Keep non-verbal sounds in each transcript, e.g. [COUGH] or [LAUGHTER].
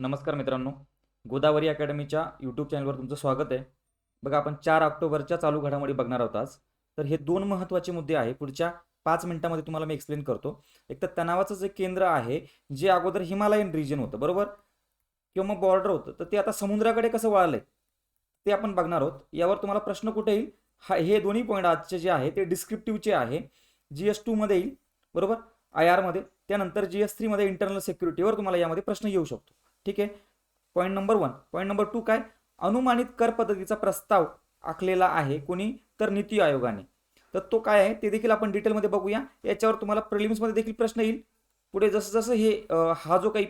नमस्कार मित्रांनो. गोदावरी अकॅडमीच्या यूट्यूब चॅनलवर तुमचं स्वागत आहे. बघा आपण चार ऑक्टोबरच्या चालू घडामोडी बघणार आहोत आज. तर हे दोन महत्त्वाचे मुद्दे आहे. पुढच्या पाच मिनिटामध्ये तुम्हाला मी एक्सप्लेन करतो. एक तर तणावाचं जे केंद्र आहे जे अगोदर हिमालयन रिजन होतं बरोबर? किंवा मग बॉर्डर होतं. तर ते आता समुद्राकडे कसं वळालंय ते आपण बघणार आहोत. यावर तुम्हाला प्रश्न कुठे येईल? हा हे दोन्ही पॉईंट आजचे जे आहे ते डिस्क्रिप्टिव्हचे आहे. जी एस टूमध्ये येईल बरोबर? आय आरमध्ये त्यानंतर जी एस थ्रीमध्ये इंटरनल सिक्युरिटीवर तुम्हाला यामध्ये प्रश्न येऊ शकतो. ठीक आहे? Point number one point number two काय? अनुमानित कर पद्धतीचा प्रस्ताव आखलेला आहे कोणी? तर नीती आयोगाने. तर तो काय आहे? ते देखील आपण डिटेलमध्ये बघूया. याच्यावर तुम्हाला प्रिलिम्समध्ये देखील प्रश्न येईल. पुढे जसं जसं हे हा जो काही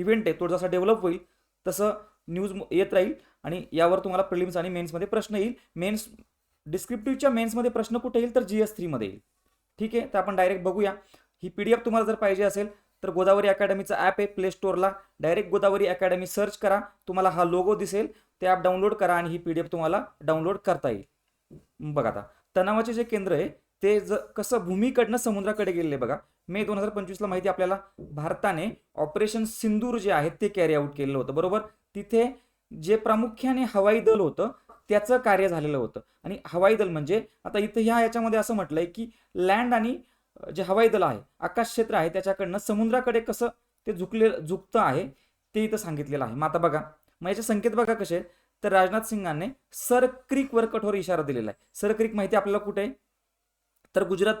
इव्हेंट आहे तो जसा डेव्हलप होईल तसं न्यूज येत राहील. आणि यावर तुम्हाला प्रिलिम्स आणि मेन्समध्ये प्रश्न येईल. मेन्स डिस्क्रिप्टिव्हच्या मेन्समध्ये प्रश्न कुठे येईल? तर जी एस थ्रीमध्ये येईल. ठीक आहे? तर आपण डायरेक्ट बघूया. ही पी डी एफ तुम्हाला जर पाहिजे असेल तर गोदावरी अकॅडमीचा ॲप आहे प्ले स्टोअरला डायरेक्ट गोदावरी अकॅडमी सर्च करा. तुम्हाला हा लोगो दिसेल. ते ॲप डाउनलोड करा आणि ही पी डी एफ तुम्हाला डाउनलोड करता येईल. बघा आता. तणावाचे जे केंद्र आहे ते ज कसं भूमीकडनं समुद्राकडे गेलेले बघा. मे दोन हजार पंचवीसला माहिती आपल्याला भारताने ऑपरेशन सिंदूर जे आहे ते कॅरी आउट केलेलं होतं. बरोबर? तिथे जे प्रामुख्याने हवाई दल होतं त्याचं कार्य झालेलं होतं. आणि हवाई दल म्हणजे आता इथं ह्या याच्यामध्ये असं म्हटलंय की लँड आणि जे हवाई दल आहे आकाश क्षेत्र आहे त्याच्याकडनं समुद्राकडे कसं ते झुकले झुकतं आहे ते इथं सांगितलेलं आहे. मग आता बघा मग याचे संकेत बघा कसे तर राजनाथ सिंगांनी सर क्रीकवर कठोर इशारा दिलेला आहे. सर क्रिक माहिती आपल्याला कुठे आहे? तर गुजरात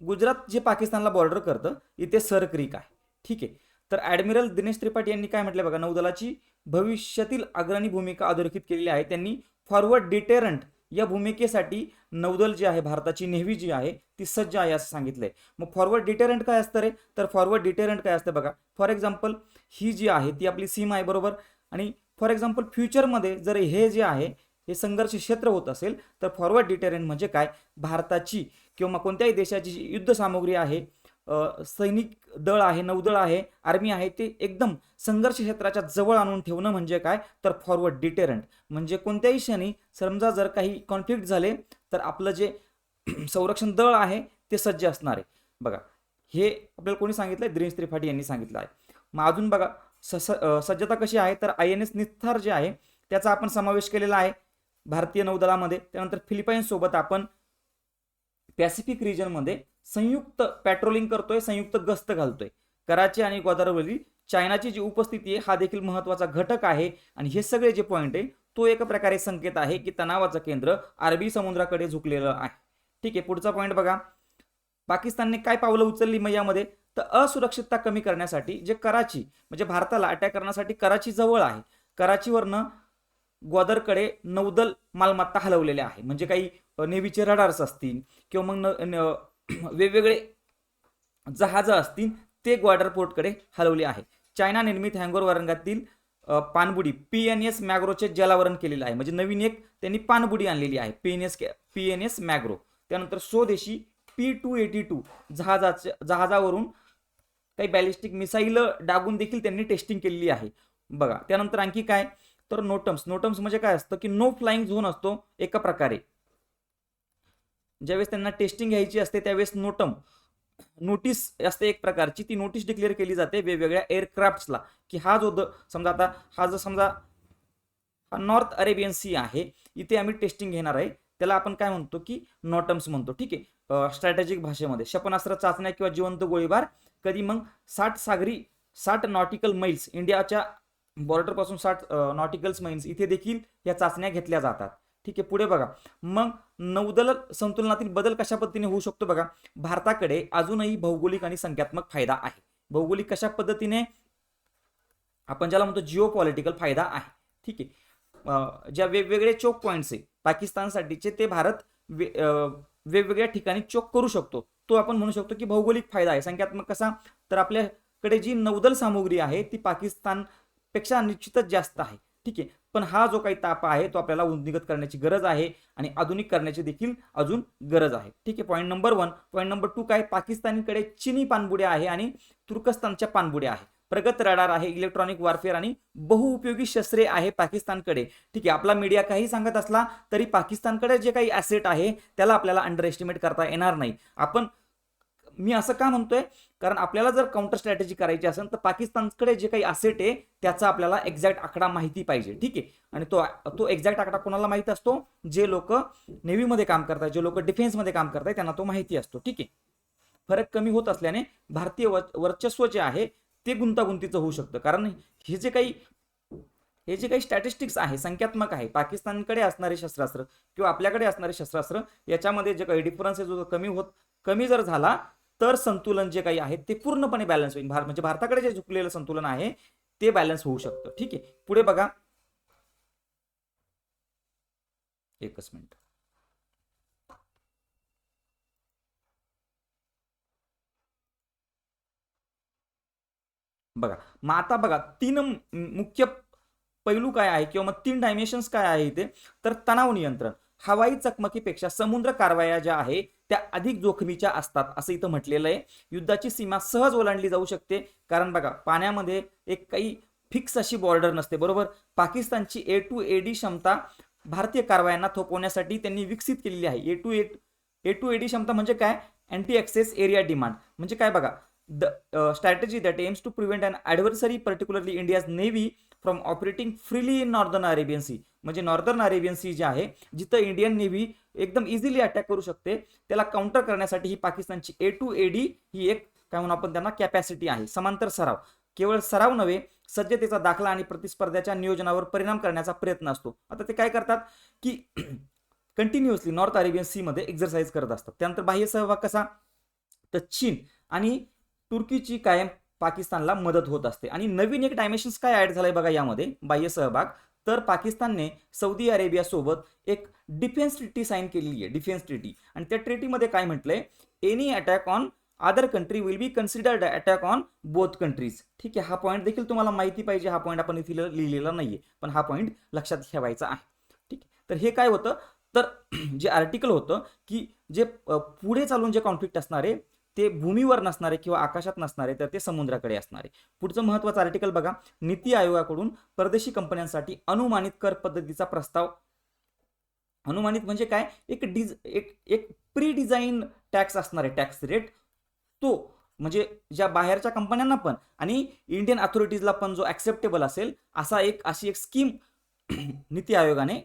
गुजरात जे पाकिस्तानला बॉर्डर करतं इथे सर क्रीक आहे. ठीक आहे. तर ॲडमिरल दिनेश त्रिपाठी यांनी काय म्हटलं बघा नौदलाची भविष्यातील अग्रणी भूमिका अधोरेखित केलेली आहे. त्यांनी फॉरवर्ड डिटेरंट या भूमिकेसाठी नौदल जी आहे भारताची नेव्ही जी आहे ती सज्ज आहे असं सांगितलंय. मग फॉरवर्ड डिटेरंट काय असतं रे? तर फॉरवर्ड डिटेरंट काय असतं बघा. फॉर एक्झाम्पल ही जी आहे ती आपली सीमा आहे बरोबर? आणि फॉर एक्झाम्पल फ्युचरमध्ये जर हे जे आहे हे संघर्ष क्षेत्र होत असेल तर फॉरवर्ड डिटेरंट म्हणजे काय? भारताची किंवा कोणत्याही देशाची जी युद्धसामुग्री आहे सैनिक दळ आहे नौदळ आहे आर्मी आहे ते एकदम संघर्ष क्षेत्राच्या जवळ आणून ठेवणं म्हणजे काय? तर फॉरवर्ड डिटेरंट म्हणजे कोणत्याही क्षणी समजा जर काही कॉन्फ्लिक्ट झाले तर आपलं जे [CLEARS THROAT] संरक्षण दळ आहे ते सज्ज असणार आहे. बघा हे आपल्याला कोणी सांगितलंय? दिनेश त्रिपाठी यांनी सांगितलं आहे. मग अजून बघा सस सज्जता कशी आहे? तर आय एन एस निस्तार जे आहे त्याचा आपण समावेश केलेला आहे भारतीय नौदलामध्ये. त्यानंतर फिलिपाईन्ससोबत आपण पॅसिफिक रिजनमध्ये संयुक्त पॅट्रोलिंग करतोय संयुक्त गस्त घालतोय. कराची आणि ग्वादारवरील चायनाची जी उपस्थिती आहे हा देखील महत्त्वाचा घटक आहे. आणि हे सगळे जे पॉईंट आहे तो एक प्रकारे संकेत आहे की तणावाचं केंद्र अरबी समुद्राकडे झुकलेलं आहे. ठीक आहे पुढचा पॉईंट बघा. पाकिस्तानने काय पावलं उचलली मग यामध्ये? तर असुरक्षितता कमी करण्यासाठी जे कराची म्हणजे भारताला अटॅक करण्यासाठी कराची जवळ आहे. कराचीवरनं ग्वादरकडे नौदल मालमत्ता हलवलेल्या आहे. म्हणजे काही नेव्हीचे रडार्स असतील किंवा मग न- [CLEARS THROAT] वेगवेगळे जहाजं असतील ते ग्वाडर पोर्टकडे हलवले आहे. चायना निर्मित हँगोर वरंगातील पाणबुडी पी एन एस मॅग्रोचे जलावरण केलेलं आहे. म्हणजे नवीन एक त्यांनी पाणबुडी आणलेली आहे P N S P N S Mangro. त्यानंतर स्वदेशी पी टू एटी टू जहाजाच्या जहाजावरून काही बॅलिस्टिक मिसाईल डागून देखील त्यांनी टेस्टिंग केलेली आहे. बघा त्यानंतर आणखी काय? तर नोटम्स नोटम्स म्हणजे काय असतं की नो फ्लाईंग झोन असतो एका प्रकारे. ज्यावेळेस त्यांना टेस्टिंग घ्यायची असते त्यावेळेस नोटम नोटीस असते एक प्रकारची. ती नोटीस डिक्लेअर केली जाते वेगवेगळ्या एअरक्राफ्ट्सला की हा जो द समजा आता हा जो समजा हा नॉर्थ अरेबियन सी आहे इथे आम्ही टेस्टिंग घेणार आहे. त्याला आपण काय म्हणतो की नॉटम्स म्हणतो. ठीक आहे? स्ट्रॅटेजिक भाषेमध्ये. क्षेपणास्त्र चाचण्या किंवा जिवंत गोळीबार कधी मग साठ सागरी साठ नॉटिकल मैल्स इंडियाच्या बॉर्डरपासून साठ नॉटिकल्स मैल्स इथे देखील या चाचण्या घेतल्या जातात. ठीक आहे पुढे बघा. मग नौदल संतुलनातील बदल कशा पद्धतीने होऊ शकतो बघा? भारताकडे अजूनही भौगोलिक आणि संख्यात्मक फायदा आहे. भौगोलिक कशा पद्धतीने आपण ज्याला म्हणतो जिओ पॉलिटिकल फायदा आहे. ठीक आहे. ज्या वेगवेगळे चोक पॉईंट्स आहे पाकिस्तानसाठीचे ते भारत वे वेगवेगळ्या ठिकाणी चोक करू शकतो. तो आपण म्हणू शकतो की भौगोलिक फायदा आहे. संख्यात्मक कसा? तर आपल्याकडे जी नौदल सामुग्री आहे ती पाकिस्तानपेक्षा निश्चितच जास्त आहे. ठीक आहे. पण हा जो काही ताप आहे तो आपल्याला उद्निगत करण्याची गरज आहे आणि आधुनिक करण्याची देखील अजून गरज आहे. ठीक आहे point number one point number two काय? पाकिस्तानीकडे चिनी पाणबुड्या आहे आणि तुर्कस्तानच्या पाणबुड्या आहे. प्रगत रडार आहे इलेक्ट्रॉनिक वारफेअर आणि बहुउपयोगी शस्त्रे आहे पाकिस्तानकडे. ठीक आहे आपला मीडिया काही सांगत असला तरी पाकिस्तानकडे जे काही ॲसेट आहे त्याला आपल्याला अंडर एस्टिमेट करता येणार नाही. आपण मी असं का म्हणतोय? कारण आपल्याला जर काउंटर स्ट्रॅटेजी करायची असेल तर पाकिस्तानकडे जे काही असेट आहे त्याचा आपल्याला एक्झॅक्ट आकडा माहिती पाहिजे ठीक आहे? आणि तो तो एक्झॅक्ट आकडा कोणाला माहिती असतो? जे लोक नेव्हीमध्ये काम करतात जे लोक डिफेन्समध्ये काम करतात त्यांना तो माहिती असतो ठीक आहे? फरक कमी होत असल्याने भारतीय वर्चस्व जे आहे ते गुंतागुंतीचं होऊ शकतं. कारण हे जे काही हे जे काही स्टॅटिस्टिक्स आहे संख्यात्मक आहे पाकिस्तानकडे असणारे शस्त्रास्त्र किंवा आपल्याकडे असणारे शस्त्रास्त्र याच्यामध्ये जे काही डिफरन्स कमी होत कमी जर झाला तर संतुलन जे काही आहे ते पूर्णपणे बॅलन्स होईल. भार म्हणजे भारताकडे जे झुकलेलं संतुलन आहे ते बॅलन्स होऊ शकतं. ठीक आहे? पुढे बघा. एकच मिनिट. बघा. मग आता बघा तीन मुख्य पैलू काय आहे किंवा मग तीन डायमेन्शन्स काय आहे इथे? तर तणाव नियंत्रण. हवाई चकमकीपेक्षा समुद्र कारवाया ज्या आहे त्या अधिक जोखमीच्या असतात असं इथं म्हटलेलं आहे. युद्धाची सीमा सहज ओलांडली जाऊ शकते. कारण बघा पाण्यामध्ये एक काही फिक्स अशी बॉर्डर नसते बरोबर? पाकिस्तानची ए टू ए डी क्षमता भारतीय कारवायांना थोपवण्यासाठी त्यांनी विकसित केलेली आहे. A two A A two A D क्षमता म्हणजे काय? अँटी ॲक्सेस एरिया डिमांड म्हणजे काय बघा the strategy that aims to prevent and adversary particularly India's navy from operating freely in northern Arabian sea म्हणजे नॉर्दर्न अरेबियन सी जे आहे जिथं इंडियन नेव्ही एकदम इझिली अटॅक करू शकते त्याला काउंटर करण्यासाठी ही पाकिस्तानची ए टू ए डी ही एक काय म्हणून आपण त्यांना कॅपॅसिटी आहे. समांतर सराव. केवळ सराव नव्हे सज्जतेचा दाखला आणि प्रतिस्पर्ध्याच्या नियोजनावर परिणाम करण्याचा प्रयत्न असतो. आता ते काय करतात की कंटिन्युअसली नॉर्थ अरेबियन सी मध्ये करत असतात. त्यानंतर बाह्य सहभाग कसा? तर चीन आणि तुर्कीची कायम पाकिस्तानला मदत होत असते. आणि नवीन एक डायमेन्शन्स काय ऍड झालंय बघा यामध्ये? बाह्य सहभाग. तर पाकिस्तानने सौदी अरेबियासोबत एक डिफेन्स ट्रिटी साईन केलेली आहे. डिफेन्स ट्रिटी आणि त्या ट्रिटीमध्ये काय म्हटलंय? Any attack on other country will be considered attack on both countries ठीक आहे हा पॉईंट देखील तुम्हाला माहिती पाहिजे. हा पॉईंट आपण इथे लिहिलेला नाहीये. पण हा पॉईंट लक्षात ठेवायचा आहे. ठीक आहे. तर हे काय होतं? तर [CLEARS THROAT] जे आर्टिकल होतं की जे पुढे चालून जे कॉन्फ्लिक्ट असणारे ते भूमीवर नसणारे किंवा आकाशात नसणारे तर ते समुद्राकडे असणारे. पुढचं महत्वाचं आर्टिकल बघा. नीती आयोगाकडून परदेशी कंपन्यांसाठी अनुमानित कर पद्धतीचा प्रस्ताव. अनुमानित म्हणजे काय? एक डिज एक एक प्री डिझाईन टॅक्स असणार आहे टॅक्स रेट तो म्हणजे ज्या बाहेरच्या कंपन्यांना पण आणि इंडियन अथॉरिटीजला पण जो ॲक्सेप्टेबल असेल असा एक अशी एक स्कीम [CLEARS THROAT] नीती आयोगाने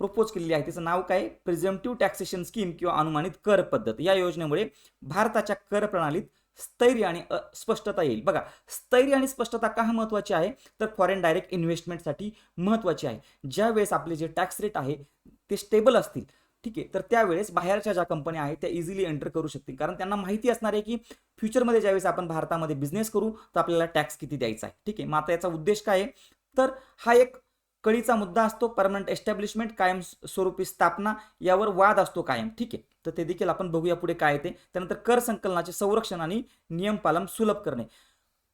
प्रपोज केलेली आहे. तिचं नाव काय? प्रिझेम्टिव्ह टॅक्सेशन स्कीम किंवा अनुमानित कर पद्धत. या योजनेमुळे भारताच्या कर प्रणालीत स्थैर्य आणि स्पष्टता येईल. बघा स्थैर्य आणि स्पष्टता का महत्वाची आहे? तर फॉरेन डायरेक्ट इन्व्हेस्टमेंटसाठी महत्वाची आहे. ज्या वेळेस आपले जे टॅक्स रेट आहे ते स्टेबल असतील. ठीक आहे? तर त्यावेळेस बाहेरच्या ज्या कंपन्या आहेत त्या इझिली एंटर करू शकतील. कारण त्यांना माहिती असणार आहे की फ्युचरमध्ये ज्यावेळेस आपण भारतामध्ये बिझनेस करू तर आपल्याला टॅक्स किती द्यायचा आहे? ठीक आहे? मग आता याचा उद्देश काय आहे? तर हा एक कळीचा मुद्दा असतो परमनंट एस्टॅब्लिशमेंट कायम स्वरूपी स्थापना यावर वाद असतो कायम. ठीक आहे? तर ते देखील आपण बघूया पुढे काय येते. त्यानंतर कर संकलनाचे संरक्षण आणि नियमपालन सुलभ करणे.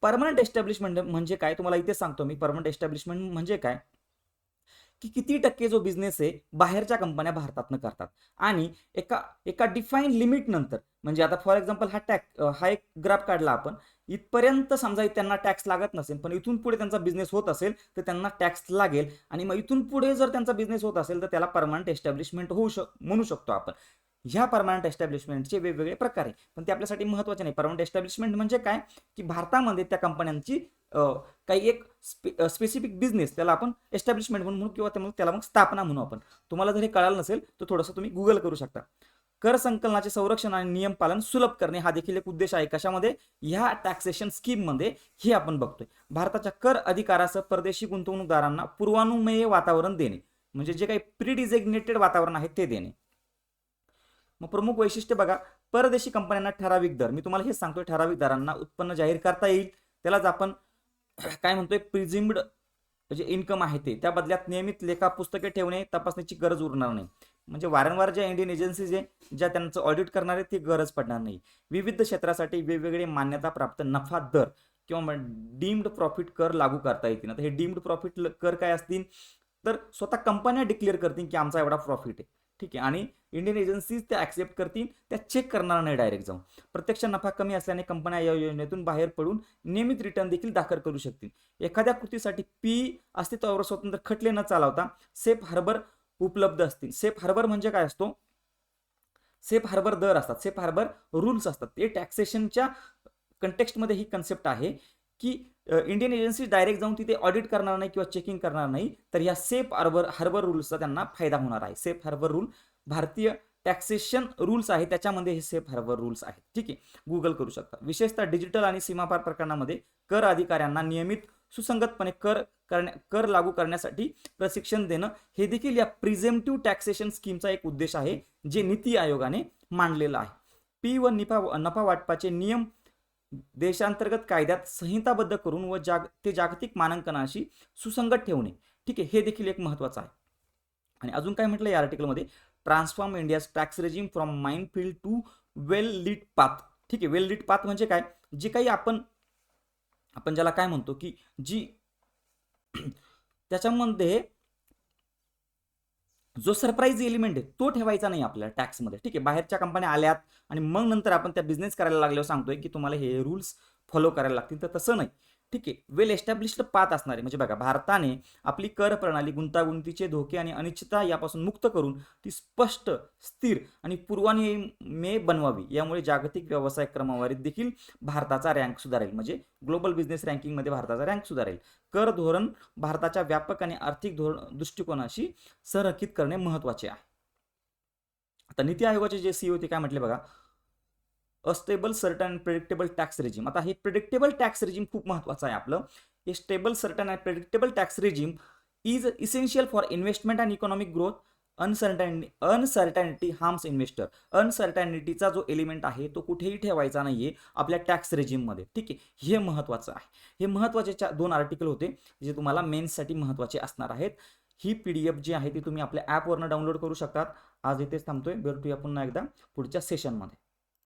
परमनंट एस्टॅब्लिशमेंट म्हणजे काय? तुम्हाला इथे सांगतो मी. परमनंट एस्टॅब्लिशमेंट म्हणजे काय? की किती टक्के जो बिझनेस आहे बाहेरच्या कंपन्या भारतातनं करतात. आणि एका एका डिफाईन लिमिट नंतर म्हणजे आता फॉर एक्झाम्पल हा टॅक हा एक ग्राफ काढला आपण. इथपर्यंत समजा त्यांना टॅक्स लागत नसेल पण इथून पुढे त्यांचा बिझनेस होत असेल तर त्यांना टॅक्स लागेल. आणि मग इथून पुढे जर त्यांचा बिझनेस होत असेल तर त्याला परमनंट एस्टॅब्लिशमेंट होऊ शक म्हणू शकतो आपण. ह्या परमनंट एस्टॅब्लिशमेंटचे वेगवेगळे प्रकार आहे पण ते आपल्यासाठी महत्त्वाचे नाही. परमनंट एस्टॅब्लिशमेंट म्हणजे काय? की भारतामध्ये त्या कंपन्यांची काही एक स्पेसिफिक बिझनेस त्याला आपण एस्टॅब्लिशमेंट म्हणून म्हणू किंवा त्यामुळे त्याला मग स्थापना म्हणू आपण. तुम्हाला जर हे कळालं नसेल तर थोडंसं तुम्ही गुगल करू शकता. कर संकलनाचे संरक्षण आणि नियम पालन सुलभ करणे हा देखील एक उद्देश आहे. कशामध्ये? ह्या टॅक्सेशन स्कीममध्ये हे आपण बघतोय. भारताच्या कर अधिकारासह परदेशी गुंतवणूकदारांना पूर्वानुमेय वातावरण देणे म्हणजे जे काही प्रिडिझिग्नेटेड वातावरण आहे ते देणे. मग प्रमुख वैशिष्ट्य बघा. परदेशी कंपन्यांना ठराविक दर. मी तुम्हाला हे सांगतोय ठराविक दरांना उत्पन्न जाहीर करता येईल. त्यालाच आपण काय म्हणतोय? प्रिझिम्ड जे इन्कम आहे ते. त्या बदल्यात नियमित लेखा पुस्तके ठेवणे तपासण्याची गरज उरणार नाही. म्हणजे वारंवार ज्या इंडियन एजन्सीज आहे ज्या त्यांचं ऑडिट करणार आहे ती गरज पडणार नाही. विविध क्षेत्रासाठी वेगवेगळे मान्यता प्राप्त नफा दर किंवा डीम्ड प्रॉफिट कर लागू करता येतील. आता हे डीम्ड प्रॉफिट कर काय असतील? तर स्वतः कंपन्या डिक्लेअर करतील की आमचा एवढा प्रॉफिट आहे. ठीक आहे. आणि इंडियन एजन्सीज त्या ॲक्सेप्ट करतील त्या चेक करणार नाही डायरेक्ट जाऊन. प्रत्यक्ष नफा कमी असल्याने कंपन्या या योजनेतून बाहेर पडून नियमित रिटर्न देखील दाखल करू शकतील. एखाद्या कृतीसाठी पी अस्तित्वावर स्वतंत्र खटले न चालवता सेफ हार्बर उपलब्ध असतील. सेफ हार्बर म्हणजे काय असतो? सेफ हार्बर दर असतात. सेफ हार्बर रूल्स असतात. ते टॅक्सेशनच्या कंटेक्स्टमध्ये ही कन्सेप्ट आहे की इंडियन एजन्सी डायरेक्ट जाऊन तिथे ऑडिट करणार नाही किंवा चेकिंग करणार नाही तर या सेफ हार्बर हार्बर रूल्सचा त्यांना फायदा होणार आहे. सेफ हार्बर रूल भारतीय टॅक्सेशन रूल्स आहे. त्याच्यामध्ये हे सेफ हार्बर रूल्स आहेत. ठीक आहे? गुगल करू शकता. विशेषतः डिजिटल आणि सीमापार प्रकरणामध्ये कर अधिकाऱ्यांना नियमित सुसंगतपणे कर करण्या कर लागू करण्यासाठी प्रशिक्षण देणं हे देखील या प्रिझेमटिव्ह टॅक्सेशन स्कीमचा एक उद्देश आहे जे नीती आयोगाने मांडलेलं आहे. पी व निफा नफा वाटपाचे नियम देशांतर्गत कायद्यात संहिताबद्ध करून व जाग ते जागतिक मानांकनाशी सुसंगत ठेवणे. ठीक आहे हे देखील एक महत्त्वाचं आहे. आणि अजून काय म्हटलं या आर्टिकलमध्ये? Transform India's tax regime from mind field to well lead path. ठीक आहे वेल लीड पाथ म्हणजे काय? जे काही आपण आपण ज्याला काय म्हणतो की जी त्याच्यामध्ये जो सरप्राईज एलिमेंट आहे तो ठेवायचा नाही आपल्याला टॅक्समध्ये ठीक आहे बाहेरच्या कंपन्या आल्यात आणि मग नंतर आपण त्या बिझनेस करायला लागल्यावर सांगतोय की तुम्हाला हे रूल्स फॉलो करायला लागतील. तर तसं नाही. ठीक आहे वेल एस्टॅब्लिश्ड पाथ असणारे. म्हणजे बघा भारताने आपली कर प्रणाली गुंतागुंतीचे धोके आणि अनिश्चितता यापासून मुक्त करून ती स्पष्ट स्थिर आणि पूर्वानिमे बनवावी. यामुळे जागतिक व्यवसाय क्रमवारीत देखील भारताचा रँक सुधारेल. म्हणजे ग्लोबल बिझनेस रँकिंगमध्ये भारताचा रँक सुधारेल. कर धोरण भारताच्या व्यापक आणि आर्थिक धोरण दृष्टिकोनाशी संरेखित करणे महत्त्वाचे आहे. आता नीती आयोगाचे जे सीईओ ते काय म्हटले बघा? A stable certain and predictable tax regime आता हे प्रेडिक्टेबल टॅक्स रेजिम खूप महत्त्वाचं आहे आपलं. हे stable certain and predictable tax regime is essential for investment and economic growth uncertainty uncertainty harms investor अनसर्टॅनिटीचा जो एलिमेंट आहे तो कुठेही ठेवायचा नाही आहे आपल्या टॅक्स रेजिममध्ये ठीक आहे? हे महत्त्वाचं आहे. हे महत्त्वाचे चा दोन आर्टिकल होते जे तुम्हाला मेन्ससाठी महत्त्वाचे असणार आहेत. ही पी डी एफ जी आहे ती तुम्ही आपल्या ॲपवरनं डाउनलोड करू शकतात. आज इथेच थांबतोय. भेटूया पुन्हा एकदा पुढच्या सेशनमध्ये